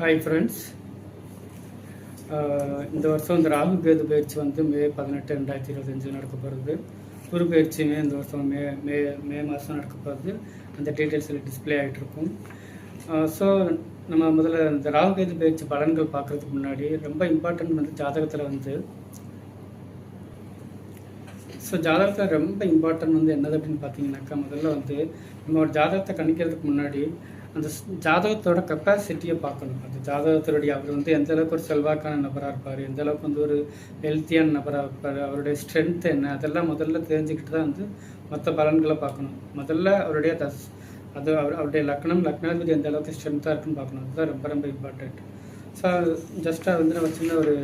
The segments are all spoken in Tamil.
ஹாய் ஃப்ரெண்ட்ஸ் uh, இந்த வருஷம் இந்த ராகு கேது பயிற்சி வந்து மே பதினெட்டு ரெண்டாயிரத்தி இருபத்தஞ்சு நடக்க போகிறது குரு பயிற்சியுமே இந்த வருஷம் மே மே மே மாதம் நடக்க போகிறது அந்த டீட்டெயில்ஸில் டிஸ்பிளே ஆகிட்டு இருக்கும். Uh, ஸோ நம்ம முதல்ல இந்த ராகு கேது பயிற்சி பலன்கள் பார்க்குறதுக்கு முன்னாடி ரொம்ப இம்பார்ட்டன்ட் வந்து ஜாதகத்தில் வந்து ஸோ ஜாதகத்தில் ரொம்ப இம்பார்ட்டன்ட் வந்து என்னது அப்படின்னு பார்த்தீங்கன்னாக்கா முதல்ல வந்து நம்ம ஒரு ஜாதகத்தை கணிக்கிறதுக்கு முன்னாடி அந்த ஜாதகத்தோட கெப்பாசிட்டியை பார்க்கணும். அந்த ஜாதகத்தினுடைய அவர் வந்து எந்த அளவுக்கு ஒரு செல்வாக்கான நபராக இருப்பார் எந்த அளவுக்கு வந்து ஒரு ஹெல்த்தியான நபராக இருப்பார் அவருடைய ஸ்ட்ரென்த் என்ன அதெல்லாம் முதல்ல தெரிஞ்சுக்கிட்டு தான் வந்து மற்ற பலன்களை பார்க்கணும். முதல்ல அவருடைய தஸ் அது அவர் அவருடைய லக்னம் லக்னாதிபதி எந்த அளவுக்கு ஸ்ட்ரென்த்தாக இருக்குன்னு பார்க்கணும். அதுதான் ரொம்ப ரொம்ப இம்பார்ட்டண்ட் ஸோ ஜஸ்ட்டாக வந்து நான் சின்ன ஒரு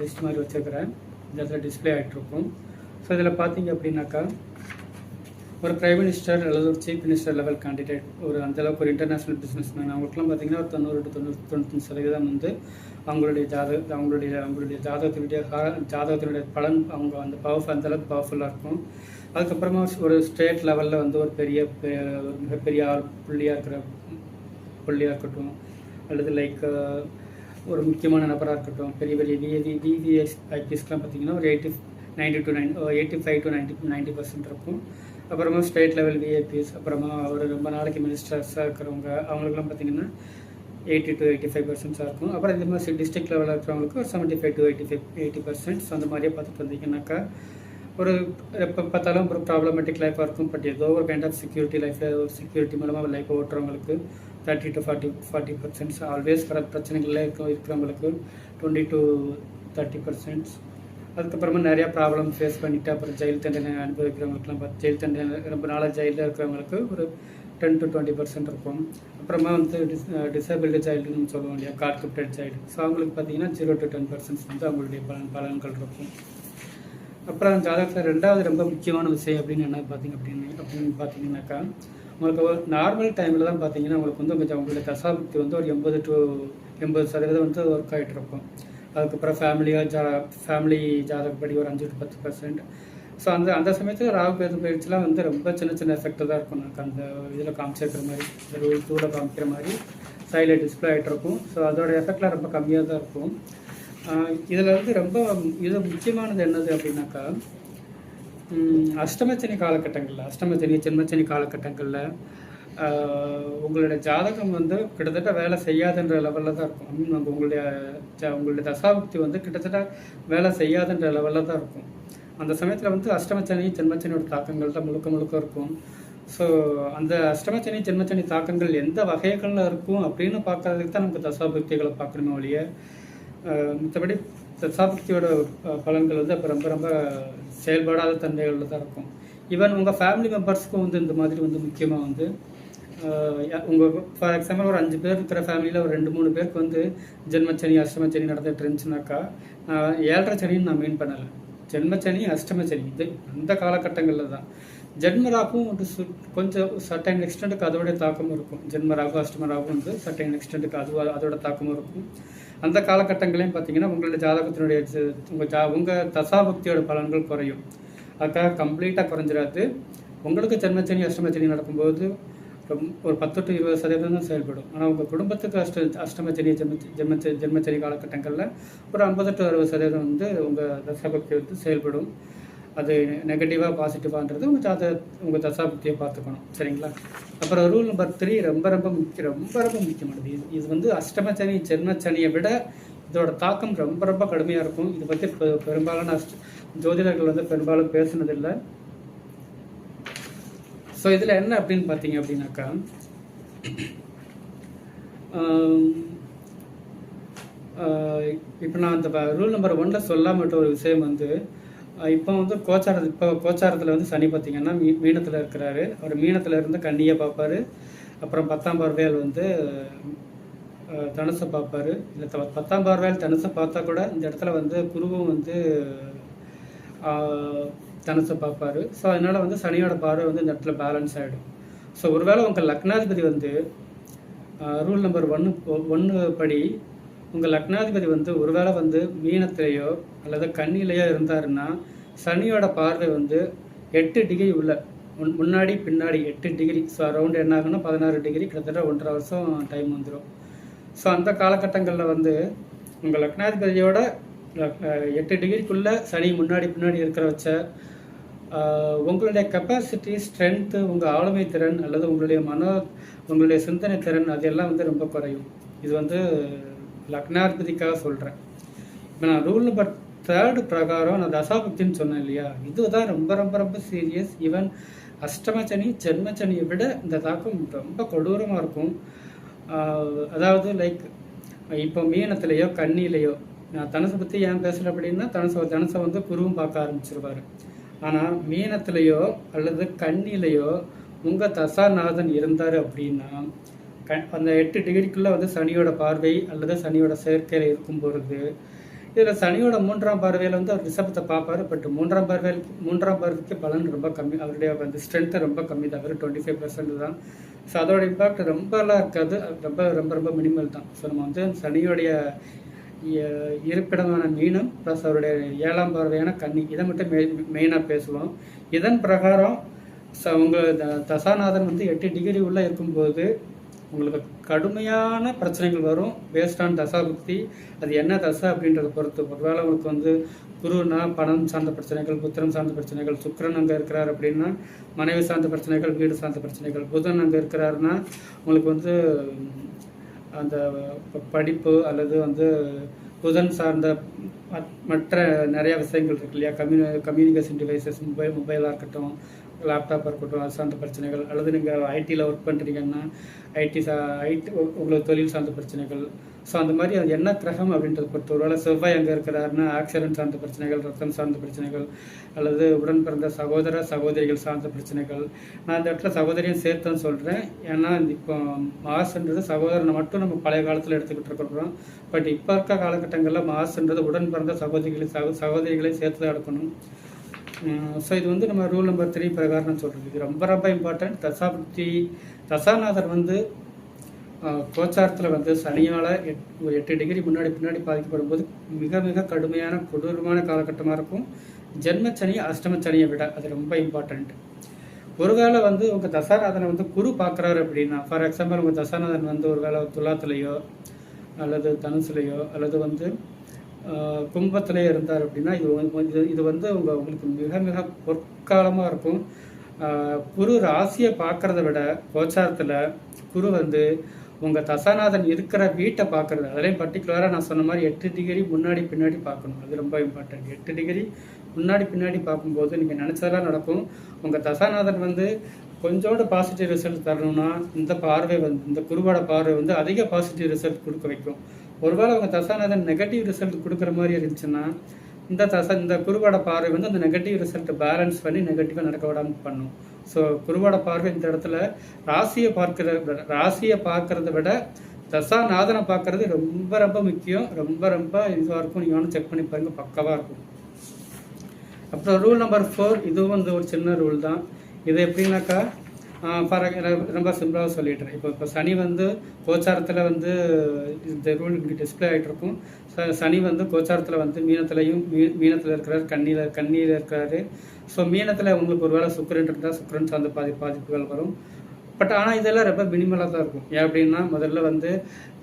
லிஸ்ட் மாதிரி வச்சுருக்கிறேன். இந்த இடத்துல டிஸ்பிளே ஆகிட்ருக்கும் ஸோ இதில் பார்த்தீங்க அப்படின்னாக்கா ஒரு பிரைம் மினிஸ்டர் அல்லது ஒரு சீஃப் மினிஸ்டர் லெவல் கேண்டிடேட் ஒரு அந்தளவுக்கு ஒரு இன்டர்நேஷ்னல் பிஸ்னஸ் மேன் அவங்களுக்குலாம் பார்த்தீங்கன்னா ஒரு தொண்ணூறு டு தொண்ணூறு தொண்ணூத்தஞ்சு சதவீதம் வந்து அவங்களுடைய ஜாதக அவங்களுடைய அவங்களுடைய ஜாதகத்தினுடைய ஜாதகத்தினுடைய பலன் அவங்க அந்த பவர்ஃபுல் அந்தளவுக்கு பவர்ஃபுல்லாக இருக்கும். அதுக்கப்புறமா ஒரு ஸ்டேட் லெவலில் வந்து ஒரு பெரிய பெ- ஒரு மிகப்பெரிய ஆள் புள்ளியாக இருக்கிற புள்ளியாக இருக்கட்டும் அல்லது லைக் ஒரு முக்கியமான நபராக இருக்கட்டும் பெரிய பெரிய விஏவி விவிஎஸ் ஐபிஎஸ்க்கெலாம் பார்த்தீங்கன்னா ஒரு eighty ninety to nine eighty five to ninety ninety percent இருக்கும். அப்புறமா ஸ்டேட் லெவல் விஐபிஸ் அப்புறமா ஒரு ரொம்ப நாளைக்கு மினிஸ்டர்ஸாக இருக்கிறவங்க அவங்களுக்குலாம் பார்த்தீங்கன்னா எயிட்டி டு எயிட்டி ஃபைவ் பர்சன்ட்ஸாக இருக்கும். அப்புறம் இந்த மாதிரி டிஸ்ட்ரிக்ட் லெவலில் இருக்கிறவங்களுக்கு ஒரு seventy five to eighty five eighty percents அந்த மாதிரியே பார்த்துட்டு வந்தீங்கன்னாக்கா ஒரு எப்போ பார்த்தாலும் ஒரு ப்ராப்ளமேட்டிக் லைஃபாக இருக்கும். பட் ஏதோ ஒரு கைண்ட் ஆஃப் செக்யூரிட்டி லைஃப்பில் ஒரு செக்யூரிட்டி மூலமாக life ஓட்டுறவங்களுக்கு thirty to forty forty percents always வர பிரச்சனைகளில் இருக்க இருக்கிறவங்களுக்கு டுவெண்ட்டி டு தேர்ட்டி பர்சன்ட்ஸ் அதுக்கப்புறமா நிறையா ப்ராப்ளம் ஃபேஸ் பண்ணிட்டு அப்புறம் ஜெயில் தண்டனை அனுபவிக்கிறவங்களுக்குலாம் பார்த்து ஜெயில் தண்டனை ரொம்ப நாளாக ஜெயிலில் இருக்கிறவங்களுக்கு ஒரு டென் டு டுவெண்ட்டி பர்சன்ட் இருக்கும். அப்புறமா வந்து டிஸ் டிசபிள்டு சைல்டுன்னு சொல்லுவோம் இல்லையா கார்ட் கிப்டட் சைல்டு ஸோ அவங்களுக்கு பார்த்தீங்கன்னா ஜீரோ டு டென் பர்சன்ட்ஸ் வந்து அவங்களுடைய பலன் பலன்கள் இருக்கும். அப்புறம் ஜாதகத்தில் ரெண்டாவது ரொம்ப முக்கியமான விஷயம் அப்படின்னு என்ன பார்த்தீங்க அப்படின்னு அப்படின்னு பார்த்தீங்கன்னாக்கா உங்களுக்கு ஒரு நார்மல் டைமில் தான் பார்த்தீங்கன்னா உங்களுக்கு வந்து கொஞ்சம் அவங்களுடைய தசாபக்தி வந்து ஒரு எண்பது டு எண்பது சதவீதம் வந்து ஒர்க் ஆகிட்டு இருக்கும். அதுக்கப்புறம் ஃபேமிலியாக ஜா ஃபேமிலி ஜாதகப்படி ஒரு அஞ்சு டு பத்து பர்சன்ட் ஸோ அந்த அந்த சமயத்தில் ராகு கேது பயிற்சிலாம் வந்து ரொம்ப சின்ன சின்ன எஃபெக்ட் தான் இருக்கும். நமக்கு அந்த இதில் காமிச்சிருக்கிற மாதிரி ரூல் டூவில் காமிக்கிற மாதிரி சைடில் டிஸ்பிளே ஆகிட்டு இருக்கும். ஸோ அதோட எஃபெக்ட்லாம் ரொம்ப கம்மியாக தான் இருக்கும். இதில் வந்து ரொம்ப இது முக்கியமானது என்னது அப்படின்னாக்கா அஷ்டமச்சனி காலகட்டங்களில் அஷ்டமச்சனி ஜென்மச்சனி காலகட்டங்களில் உங்களுடைய ஜாதகம் வந்து கிட்டத்தட்ட வேலை செய்யாதுன்ற லெவலில் தான் இருக்கும். நம்ம உங்களுடைய ஜ- உங்களுடைய தசாபக்தி வந்து கிட்டத்தட்ட வேலை செய்யாதுன்ற லெவலில் தான் இருக்கும். அந்த சமயத்தில் வந்து அஷ்டமச்சனி ஜென்மச்சனியோட தாக்கங்கள் தான் முழுக்க முழுக்க இருக்கும். ஸோ அந்த அஷ்டமச்சனி ஜென்மச்சனி தாக்கங்கள் எந்த வகைகளில் இருக்கும் அப்படின்னு பார்க்கறதுக்கு தான் நமக்கு தசாபக்திகளை பார்க்கணுமே ஒழிய மற்றபடி தசாபக்தியோட பலன்கள் வந்து அப்போ ரொம்ப ரொம்ப செயல்படாத தன்மைகளில் தான் இருக்கும். ஈவன் உங்கள் ஃபேமிலி மெம்பர்ஸ்க்கும் வந்து இந்த மாதிரி வந்து முக்கியமாக வந்து உங்கள் ஃபார் எக்ஸாம்பிள் ஒரு அஞ்சு பேர் இருக்கிற ஃபேமிலியில் ஒரு ரெண்டு மூணு பேருக்கு வந்து ஜென்மச்சனி அஷ்டமச்சனி நடந்துகிட்டு இருந்துச்சுனாக்கா நான் ஏழரை சனின்னு நான் மீன் பண்ணலை. ஜென்மச்சனி அஷ்டமச்சனி இது அந்த காலகட்டங்களில் தான். ஜென்மராகும் வந்து சு- கொஞ்சம் சர்டைன் எக்ஸ்டெண்ட்டுக்கு அதோடைய தாக்கமும் இருக்கும். ஜென்மராகும் அஷ்டமராகும் வந்து சர்டைன் எக்ஸ்டெண்ட்டுக்கு அது அதோட தாக்கமும் இருக்கும். அந்த காலகட்டங்களையும் பார்த்தீங்கன்னா உங்களுடைய ஜாதகத்தினுடைய உங்கள் ஜா உங்கள் தசாபக்தியோட பலன்கள் குறையும். அதுக்காக கம்ப்ளீட்டாக குறைஞ்சிடாது உங்களுக்கு ஜென்மச்சனி அஷ்டமச்சனி நடக்கும்போது ஒரு பத்து டு இருபது சதவீதம் தான் செயல்படும். ஆனால் உங்கள் குடும்பத்துக்கு அஷ்ட அஷ்டமச்சனி ஜென்ம ஜென்மச்ச ஜென்மச்சனி காலகட்டங்களில் ஒரு ஐம்பது டு அறுபது சதவீதம் வந்து உங்கள் தசாபக்தி வந்து செயல்படும். அது நெகட்டிவாக பாசிட்டிவான்றது உங்கள் ஜாத உங்கள் தசாபக்தியை பார்த்துக்கணும். சரிங்களா? அப்புறம் ரூல் நம்பர் த்ரீ ரொம்ப ரொம்ப முக்கியம் ரொம்ப ரொம்ப முக்கியமானது. இது இது வந்து அஷ்டமச்சனி ஜென்மச்சனியை விட இதோட தாக்கம் ரொம்ப ரொம்ப கடுமையாக இருக்கும். இதை பற்றி பெ- பெரும்பாலான அஷ்ட ஜோதிடர்கள் வந்து பெரும்பாலும் பேசுனதில்லை. ஸோ இதில் என்ன அப்படின்னு பார்த்தீங்க அப்படின்னாக்கா இப்போ நான் அந்த ரூல் நம்பர் ஒன்ல சொல்லாமட்ட ஒரு விஷயம் வந்து இப்போ வந்து கோச்சார இப்போ கோச்சாரத்தில் வந்து சனி பார்த்தீங்கன்னா மீ மீனத்தில் இருக்கிறாரு. அவர் மீனத்தில் இருந்து கண்ணியை பார்ப்பாரு. அப்புறம் பத்தாம் பார்வையால் வந்து தனுசை பார்ப்பாரு. இல்லை பத்தாம் பார்வையால் தனுசை பார்த்தா கூட இந்த இடத்துல வந்து குருவும் வந்து தனசை பார்ப்பாரு. ஸோ அதனால் வந்து சனியோட பார்வை வந்து இந்த இடத்துல பேலன்ஸ் ஆகிடும் ஸோ ஒருவேளை உங்கள் லக்னாதிபதி வந்து ரூல் நம்பர் ஒன்று ஒன்று படி உங்கள் லக்னாதிபதி வந்து ஒருவேளை வந்து மீனத்திலேயோ அல்லது கண்ணிலேயோ இருந்தாருன்னா சனியோட பார்வை வந்து எட்டு டிகிரி உள்ள முன்னாடி பின்னாடி எட்டு டிகிரி ஸோ அரௌண்ட் என்ன ஆகுன்னா பதினாறு டிகிரி கிட்டத்தட்ட ஒன்றரை வருஷம் டைம் வந்துடும் ஸோ அந்த காலகட்டங்களில் வந்து உங்கள் லக்னாதிபதியோட எட்டு டிகிரிக்குள்ளே சனி முன்னாடி பின்னாடி இருக்கிற வச்ச உங்களுடைய கெப்பாசிட்டி ஸ்ட்ரென்த்து உங்கள் ஆளுமை திறன் அல்லது உங்களுடைய மனோ உங்களுடைய சிந்தனை திறன் அதெல்லாம் வந்து ரொம்ப குறையும். இது வந்து லக்னாதிபதிக்காக சொல்கிறேன் இப்போ நான் ரூல் நம்பர் தேர்டு பிரகாரம் நான் தசாபக்தின்னு சொன்னேன் இல்லையா? இதுதான் ரொம்ப ரொம்ப ரொம்ப சீரியஸ் ஈவன் அஷ்டமச்சனி ஜென்மச்சனியை விட இந்த தாக்கம் ரொம்ப கொடூரமாக இருக்கும். அதாவது லைக் இப்போ மீனத்துலேயோ கண்ணிலேயோ நான் தனுசை பற்றி ஏன் பேசுகிறேன் அப்படின்னா தனுசை தனுசை வந்து குருவும் பார்க்க ஆரம்பிச்சிருவார். ஆனால் மீனத்திலேயோ அல்லது கண்ணிலேயோ உங்கள் தசாநாதன் இருந்தார் அப்படின்னா க அந்த எட்டு டிகிரிக்குள்ளே வந்து சனியோட பார்வை அல்லது சனியோட சேர்க்கையில் இருக்கும் பொழுது இதில் சனியோட மூன்றாம் பார்வையில் வந்து அவர் ரிஷபத்தை பார்ப்பாரு. பட் மூன்றாம் பார்வையில் மூன்றாம் பார்வைக்கு பலன் ரொம்ப கம்மி. அவருடைய வந்து ஸ்ட்ரென்த்து ரொம்ப கம்மி. தான் வெறும் டுவெண்ட்டி ஃபைவ் பர்சன்ட் தான். ஸோ அதோட இம்பாக்ட் ரொம்பலாம் இருக்காது. ரொம்ப ரொம்ப ரொம்ப மினிமல் தான். ஸோ நம்ம வந்து சனியோடைய இருப்பிடமான மீனம் ப்ளஸ் அவருடைய ஏழாம் பார்வையான கன்னி. இதை மட்டும் மெய் மெயினாக பேசுவோம். இதன் பிரகாரம் ச உங்கள் த- தசாநாதன் வந்து எட்டு டிகிரி உள்ளே இருக்கும்போது உங்களுக்கு கடுமையான பிரச்சனைகள் வரும். பேஸ்ட் ஆன் தசாபுக்தி அது என்ன தசை அப்படின்றத பொறுத்து. ஒருவேளை உங்களுக்கு வந்து குருனா பணம் சார்ந்த பிரச்சனைகள் புத்திரம் சார்ந்த பிரச்சனைகள் சுக்கரன் அங்கே இருக்கிறார் அப்படின்னா மனைவி சார்ந்த பிரச்சனைகள் வீடு சார்ந்த பிரச்சனைகள் புதன் அங்கே இருக்கிறாருன்னா உங்களுக்கு வந்து அந்த ப- படிப்பு அல்லது வந்து புதன் சார்ந்த மத்- மற்ற நிறைய விஷயங்கள் இருக்கு இல்லையா? கம்யூனி கம்யூனிகேஷன் டிவைசஸ் மொபைல் மொபைலாக இருக்கட்டும் லேப்டாப்பாக இருக்கட்டும் அது சார்ந்த பிரச்சனைகள். அல்லது நீங்கள் ஐடியில் ஒர்க் பண்ணுறீங்கன்னா ஐடி சா ஐடி உங்களுக்கு தொழில் சார்ந்த பிரச்சனைகள் ஸோ அந்த மாதிரி அது என்ன கிரகம் அப்படின்றத பொறுத்து ஒருவேளை செவ்வாய் அங்கே இருக்கிறாருன்னா ஆக்சிடென்ட் சார்ந்த பிரச்சனைகள் ரத்தம் சார்ந்த பிரச்சனைகள் அல்லது உடன் பிறந்த சகோதர சகோதரிகள் சார்ந்த பிரச்சனைகள். நான் இந்த இடத்துல சகோதரியும் சேர்த்துன்னு சொல்கிறேன் ஏன்னா இப்போ மாசுன்றது சகோதரனை மட்டும் நம்ம பழைய காலத்தில் எடுத்துக்கிட்டு இருக்கிறோம். பட் இப்போ இருக்க காலகட்டங்களில் மாசுன்றது உடன் பிறந்த சகோதரிகளை சகோ சகோதரிகளை சேர்த்து தான் எடுக்கணும். ஸோ இது வந்து நம்ம ரூல் நம்பர் த்ரீ பிரகாரம் சொல்கிறது இது ரொம்ப ரொம்ப இம்பார்ட்டன்ட் தசாபுக்தி தசாநாதர் வந்து கோச்சாரத்தில் வந்து சனியால் எட் ஒரு எட்டு டிகிரி முன்னாடி பின்னாடி பாதிக்கப்படும் போது மிக மிக கடுமையான கொடூரமான காலகட்டமாக இருக்கும். ஜென்மச்சனி அஷ்டமச்சனியை விட அது ரொம்ப இம்பார்ட்டண்ட் ஒரு வேளை வந்து உங்கள் தசாநாதனை வந்து குரு பார்க்குறாரு அப்படின்னா ஃபார் எக்ஸாம்பிள் உங்கள் தசாநாதன் வந்து ஒரு வேளை துலாத்துலேயோ அல்லது தனுசுலையோ அல்லது வந்து கும்பத்திலேயே இருந்தார் அப்படின்னா இது வந்து- இது இது வந்து உங்கள் உங்களுக்கு மிக மிக பொற்காலமாக இருக்கும். குரு ராசியை பார்க்குறத விட கோச்சாரத்தில் குரு வந்து உங்கள் தசாநாதன் இருக்கிற வீட்டை பார்க்குறது அதுலேயும் பர்டிகுலராக நான் சொன்ன மாதிரி எட்டு டிகிரி முன்னாடி பின்னாடி பார்க்கணும். அது ரொம்ப இம்பார்ட்டன்ட் எட்டு டிகிரி முன்னாடி பின்னாடி பார்க்கும்போது நீங்கள் நினச்சதெல்லாம் நடக்கும். உங்கள் தசாநாதன் வந்து கொஞ்சோண்டு பாசிட்டிவ் ரிசல்ட் தரணும்னா இந்த பார்வை வந்து இந்த குருவோட பார்வை வந்து அதிக பாசிட்டிவ் ரிசல்ட் கொடுக்க வைக்கும். ஒருவேளை உங்கள் தசாநாதன் நெகட்டிவ் ரிசல்ட் கொடுக்குற மாதிரி இருந்துச்சுன்னா இந்த தச இந்த குருவோட பார்வை வந்து அந்த நெகட்டிவ் ரிசல்ட்டை பேலன்ஸ் பண்ணி நெகட்டிவாக நடக்க விடாமல் பண்ணும். ஸோ குருவோட பார்வை இந்த இடத்துல ராசியை பார்க்கிற ராசியை பார்க்கறத விட தசாநாதனை பார்க்கறது ரொம்ப ரொம்ப முக்கியம். ரொம்ப ரொம்ப இதுவாக இருக்கும். நீங்கள் வேணும் செக் பண்ணி பாருங்க. பக்கவாக இருக்கும். அப்புறம் ரூல் நம்பர் ஃபோர் இதுவும் வந்து ஒரு சின்ன ரூல் தான். இது எப்படின்னாக்கா ஃபார் ரொம்ப சிம்பிளாக சொல்லிடுறேன் இப்போ இப்போ சனி வந்து கோச்சாரத்தில் வந்து இந்த ரூல் இப்படி டிஸ்பிளே ஆகிட்டு இருக்கும். சனி வந்து கோச்சாரத்தில் வந்து மீனத்துலையும் மீ மீனத்தில் இருக்கிறார் கண்ணியில் கண்ணியில் இருக்கிறாரு. ஸோ மீனத்தில் உங்களுக்கு ஒரு வேளை சுக்கரன் இருந்தால் சுக்கரன் சார்ந்த பாதி பாதிப்புகள் வரும். பட் ஆனால் இதெல்லாம் ரொம்ப மினிமலாக தான் இருக்கும். ஏன் அப்படின்னா முதல்ல வந்து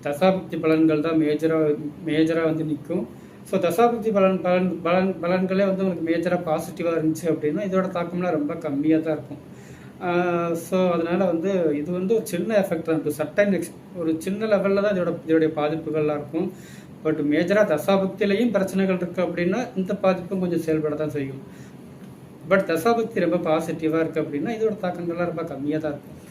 தசாபக்தி பலன்கள் தான் மேஜராக மேஜராக வந்து நிற்கும் ஸோ தசாபக்தி பலன் பலன் பலன் பலன்களே வந்து உங்களுக்கு மேஜராக பாசிட்டிவாக இருந்துச்சு அப்படின்னா இதோட தாக்கம்லாம் ரொம்ப கம்மியாக தான் இருக்கும். ஸோ அதனால் வந்து இது வந்து ஒரு சின்ன எஃபெக்ட் தான். இருக்கும் சட்டன் எக்ஸ் ஒரு சின்ன லெவலில் தான் இதோட இதோடைய பாதிப்புகள்லாம் இருக்கும். பட் மேஜராக தசாபக்தியிலையும் பிரச்சனைகள் இருக்குது அப்படின்னா இந்த பாதிப்பும் கொஞ்சம் செயல்பட தான் செய்யும். பட் தசாபக்தி ரொம்ப பாசிட்டிவாக இருக்குது அப்படின்னா இதோட தாக்கங்கள்லாம் ரொம்ப கம்மியாக தான் இருக்கும்.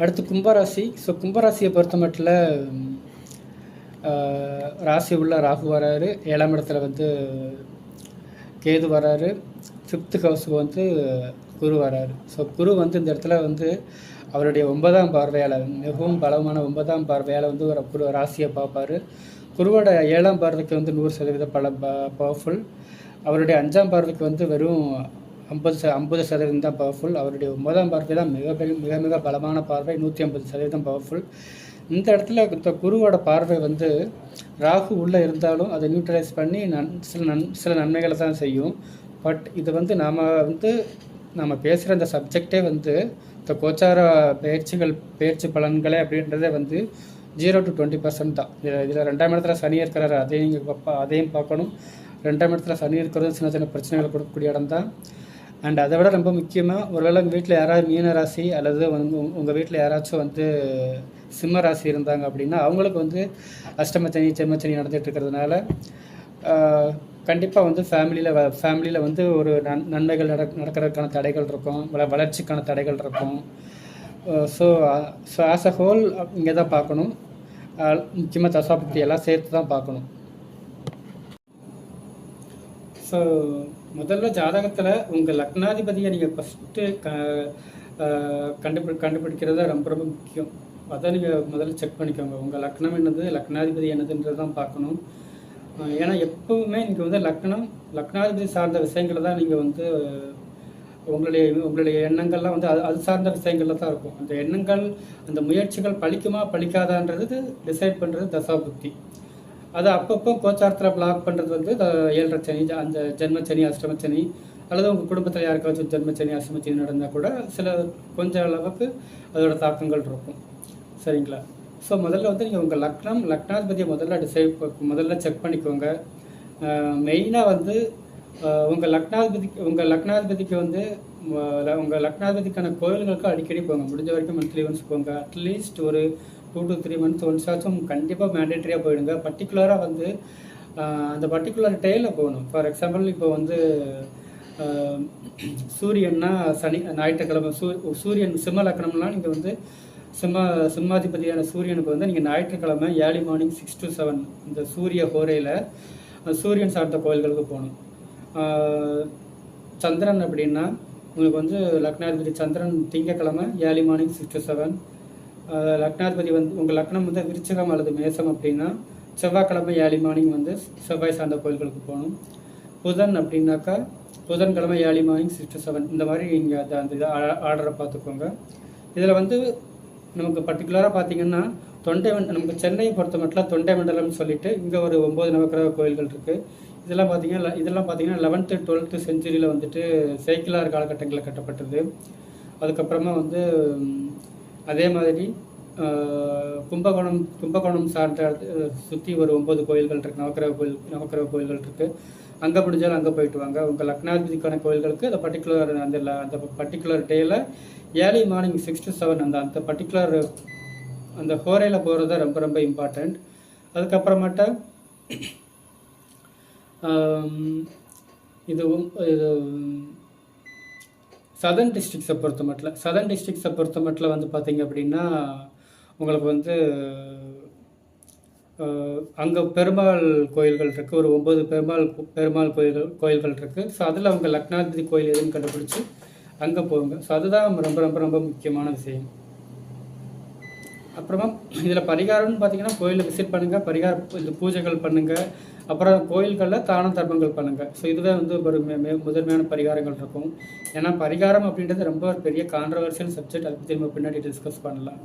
அடுத்து கும்பராசி. ஸோ கும்பராசியை பொறுத்த மட்டும் ராசி உள்ள ராகு வராரு. ஏழாம் இடத்துல வந்து கேது வராரு ஃபிஃப்த்து ஹவுஸுக்கு வந்து குரு வராரு. ஸோ குரு வந்து இந்த இடத்துல வந்து அவருடைய ஒன்பதாம் பார்வையால் மிகவும் பலமான ஒன்பதாம் பார்வையால் வந்து ஒரு குரு ராசியை பார்ப்பாரு. குருவோட ஏழாம் பார்வைக்கு வந்து நூறு சதவீத பல பவர்ஃபுல் அவருடைய அஞ்சாம் பார்வைக்கு வந்து வெறும் ஐம்பது ச ஐம்பது சதவீதம் தான் பவர்ஃபுல் அவருடைய ஒன்பதாம் பார்வை தான் மிக பெரிய மிக மிக பலமான பார்வை நூற்றி ஐம்பது சதவீதம் பவர்ஃபுல் இந்த இடத்துல இந்த குருவோட பார்வை வந்து ராகு உள்ளே இருந்தாலும் அதை நியூட்ரலைஸ் பண்ணி நன் சில நன் சில நன்மைகளை தான் செய்யும். பட் இது வந்து நாம் வந்து நம்ம பேசுகிற இந்த சப்ஜெக்டே வந்து இந்த கோச்சார பயிற்சிகள் பயிற்சி பலன்களே அப்படின்றதே வந்து ஜீரோ டு டுவெண்ட்டி பர்சன்ட் தான். இதில் இதில் ரெண்டாம் இடத்துல சனி இருக்கிறாரு அதையும் நீங்கள் பார்ப்பா அதையும் பார்க்கணும். ரெண்டாம் இடத்துல சனி இருக்கிறது சின்ன சின்ன பிரச்சனைகளை கொடுக்கக்கூடிய இடம் தான். அண்ட் அதை விட ரொம்ப முக்கியமாக ஒருவேளை உங்கள் வீட்டில் யாராவது மீன ராசி அல்லது வந்து உங்கள் வீட்டில் யாராச்சும் வந்து சிம்ம ராசி இருந்தாங்க அப்படின்னா அவங்களுக்கு வந்து அஷ்டமச்சனி செம்மச்சனி நடந்துட்டு இருக்கிறதுனால கண்டிப்பாக வந்து ஃபேமிலியில் ஃபேமிலியில் வந்து ஒரு நன் நன்மைகள் நட நடக்கிறதுக்கான தடைகள் இருக்கும். வள வளர்ச்சிக்கான தடைகள் இருக்கும். So so as a whole இங்கே தான் பார்க்கணும். முக்கியமாக தசாபக்தி எல்லாம் சேர்த்து தான் பார்க்கணும். ஸோ முதல்ல ஜாதகத்தில் உங்கள் லக்னாதிபதியை நீங்கள் ஃபஸ்ட்டு க கண்டுபி கண்டுபிடிக்கிறது ரொம்ப ரொம்ப முக்கியம். அதை நீங்கள் முதல்ல செக் பண்ணிக்கோங்க. உங்கள் லக்னம் என்னது? லக்னாதிபதி என்னதுன்றது தான் பார்க்கணும். ஏன்னா எப்பவுமே நீங்கள் வந்து லக்னம் லக்னாதிபதி சார்ந்த விஷயங்களை தான் நீங்கள் வந்து உங்களுடைய உங்களுடைய எண்ணங்கள்லாம் வந்து அது அது சார்ந்த விஷயங்கள்ல தான் இருக்கும். அந்த எண்ணங்கள் அந்த முயற்சிகள் பழிக்குமா பழிக்காதான்றது டிசைட் பண்ணுறது தசா புத்தி அதை அப்பப்போ கோச்சாரத்தில் பிளாக் பண்ணுறது வந்து ஏழரை சனி அந்த ஜென்மச்சனி அஷ்டமச்சனி அல்லது உங்கள் குடும்பத்தில் யாருக்காச்சும் ஜென்மச்சனி அஷ்டமச்சனி நடந்தால் கூட சில கொஞ்சம் அளவுக்கு அதோட தாக்கங்கள் இருக்கும். சரிங்களா? ஸோ முதல்ல வந்து நீங்கள் உங்கள் லக்னம் லக்னாதிபதியை முதல்ல டிசைட் முதல்ல செக் பண்ணிக்கோங்க. மெயினாக வந்து உங்கள் லக்னாதிபதிக்கு உங்கள் லக்னாதிபதிக்கு வந்து உங்கள் லக்னாதிபதிக்கான கோயில்களுக்கு அடிக்கடி போங்க. முடிஞ்ச வரைக்கும் மந்த்லி ஒன்ஸ் போங்க. அட்லீஸ்ட் ஒரு two to three months once ஆச்சும் கண்டிப்பாக மேண்டேட்டரியாக போயிடுங்க. பர்டிகுலராக வந்து அந்த பர்டிகுலர் டேயில் போகணும். ஃபார் எக்ஸாம்பிள் இப்போ வந்து சூரியன்னா சனி ஞாயிற்றுக்கிழமை சூ சூரியன் சிம்ம லக்னம்லாம் நீங்கள் வந்து சிம்ம சிம்மாதிபதியான சூரியனுக்கு வந்து நீங்கள் ஞாயிற்றுக்கிழமை early morning six to seven இந்த சூரிய ஹோரையில் சூரியன் சார்ந்த கோயில்களுக்கு போகணும். சந்திரன் அப்படின்னா உங்களுக்கு வந்து லக்னாதிபதி சந்திரன் திங்கக்கிழமை early morning six to seven லக்னாதிபதி வந்து உங்கள் லக்னம் வந்து விருச்சகம் அல்லது மேசம் அப்படின்னா செவ்வாய்க்கிழமை ஏழி மார்னிங் வந்து செவ்வாய் சார்ந்த கோயில்களுக்கு போகணும். புதன் அப்படின்னாக்கா புதன்கிழமை ஏழி மார்னிங் சிக்ஸ் டு செவன் இந்த மாதிரி நீங்கள் அந்த அந்த இதை ஆர்டரை பார்த்துக்கோங்க. இதில் வந்து நமக்கு பர்டிகுலராக பார்த்தீங்கன்னா தொண்டை நமக்கு சென்னையை பொறுத்த மட்டும் தொண்டை மண்டலம்னு சொல்லிட்டு இங்கே ஒரு ஒம்பது நவக்கிரக கோயில்கள் இருக்குது இதெல்லாம் பார்த்தீங்கன்னா இதெல்லாம் பார்த்தீங்கன்னா லெவன்த்து டுவெல்த்து செஞ்சுரியில் வந்துட்டு சைக்கிளார் காலகட்டங்களில் கட்டப்பட்டது. அதுக்கப்புறமா வந்து அதே மாதிரி கும்பகோணம் கும்பகோணம் சார்ந்த சுற்றி ஒரு ஒம்பது கோயில்கள் இருக்குது நவக்கிரக கோயில் நவக்கிரக கோயில்கள் இருக்குது அங்கே முடிஞ்சாலும் அங்கே போயிட்டு வாங்க. உங்கள் லக்னாதிபதிக்கான கோயில்களுக்கு அந்த பர்டிகுலர் அந்த அந்த பர்டிகுலர் டேயில் early morning six to seven அந்த அந்த பர்டிகுலர் அந்த ஹோரையில் போகிறது ரொம்ப ரொம்ப இம்பார்ட்டண்ட் அதுக்கப்புறமேட்ட இது இது சதர்ன் டிஸ்ட்ரிக்ஸை பொறுத்த மட்டும் சதர்ன் டிஸ்ட்ரிக்ஸை பொறுத்த மட்டும் வந்து பார்த்திங்க அப்படின்னா உங்களுக்கு வந்து அங்கே பெருமாள் கோயில்கள் இருக்குது ஒரு ஒம்பது பெருமாள் பெருமாள் கோயில்கள் கோயில்கள் இருக்குது ஸோ அதில் அவங்க லக்னாதிபதி கோயில் எதுன்னு கண்டுபிடிச்சி அங்கே போங்க. ஸோ அதுதான் ரொம்ப ரொம்ப ரொம்ப முக்கியமான விஷயம். அப்புறமா இதில் பரிகாரம்னு பார்த்தீங்கன்னா கோயிலில் விசிட் பண்ணுங்கள் பரிகார இந்த பூஜைகள் பண்ணுங்கள் அப்புறம் கோயில்களில் தான தர்மங்கள் பண்ணுங்கள் ஸோ இதுதான் வந்து ஒரு மே முதன்மையான பரிகாரங்கள் இருக்கும். ஏன்னா பரிகாரம் அப்படின்றது ரொம்ப பெரிய கான்ட்ரவர்சியல் சப்ஜெக்ட் அதை பற்றி நம்ம பின்னாடி டிஸ்கஸ் பண்ணலாம்.